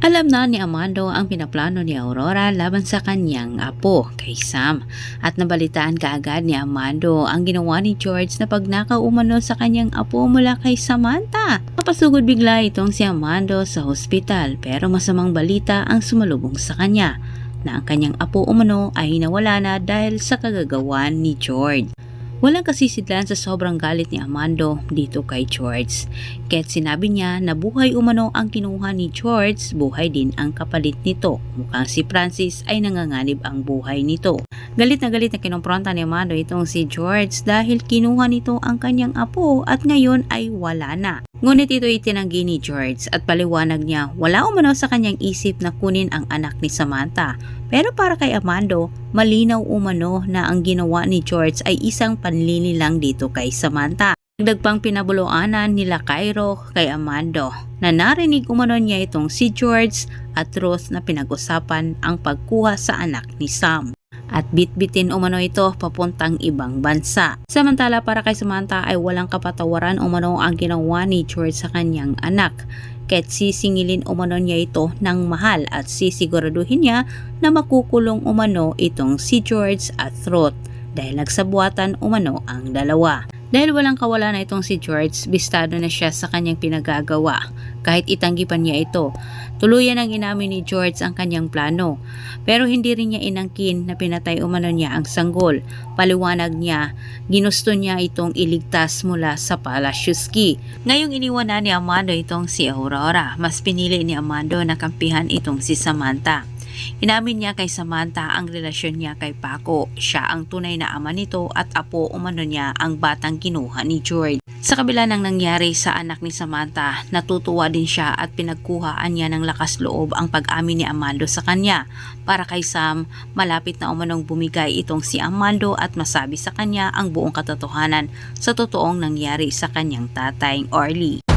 Alam na ni Amando ang pinaplano ni Aurora laban sa kanyang apo kay Sam at nabalitaan kaagad ni Amando ang ginawa ni George na pagnakaw umano sa kanyang apo mula kay Samantha. Kapasugod bigla itong si Amando sa hospital pero masamang balita ang sumalubong sa kanya na ang kanyang apo umano ay nawala na dahil sa kagagawan ni George. Walang kasisidlan sa sobrang galit ni Amando dito kay George. Kaya't sinabi niya na buhay umano ang kinuha ni George, buhay din ang kapalit nito. Mukhang si Francis ay nanganganib ang buhay nito. Galit na galit na kinompronta ni Amando itong si George dahil kinuha nito ang kanyang apo at ngayon ay wala na. Ngunit ito itinanggi ni George at paliwanag niya wala umano sa kanyang isip na kunin ang anak ni Samantha. Pero para kay Amando, malinaw umano na ang ginawa ni George ay isang panlili lang dito kay Samantha. Dagdag pang nila Cairo kay Amando na narinig umano niya itong si George at Ruth na pinag-usapan ang pagkuha sa anak ni Sam at bitbitin umano ito papuntang ibang bansa. Samantala para kay Samantha ay walang kapatawaran umano ang ginawa ni George sa kanyang anak. Kahit sisingilin umano niya ito ng mahal at sisiguraduhin niya na makukulong umano itong si George at Ruth dahil nagsabuatan umano ang dalawa. Dahil walang kawala na itong si George, bistado na siya sa kanyang pinagagawa. Kahit itanggi pa niya ito, tuluyan ang inamin ni George ang kanyang plano. Pero hindi rin niya inangkin na pinatay umano niya ang sanggol. Paliwanag niya, ginusto niya itong iligtas mula sa Palasyuski. Ngayong iniwan ni Amando itong si Aurora, mas pinili ni Amando na kampihan itong si Samantha. Inamin niya kay Samantha ang relasyon niya kay Paco. Siya ang tunay na ama nito at apo umano niya ang batang kinuha ni George. Sa kabila ng nangyari sa anak ni Samantha, natutuwa din siya at pinagkuhaan niya ng lakas loob ang pag-amin ni Amando sa kanya. Para kay Sam, malapit na umanong bumigay itong si Amando at masabi sa kanya ang buong katotohanan sa totoong nangyari sa kanyang tatay, Orly.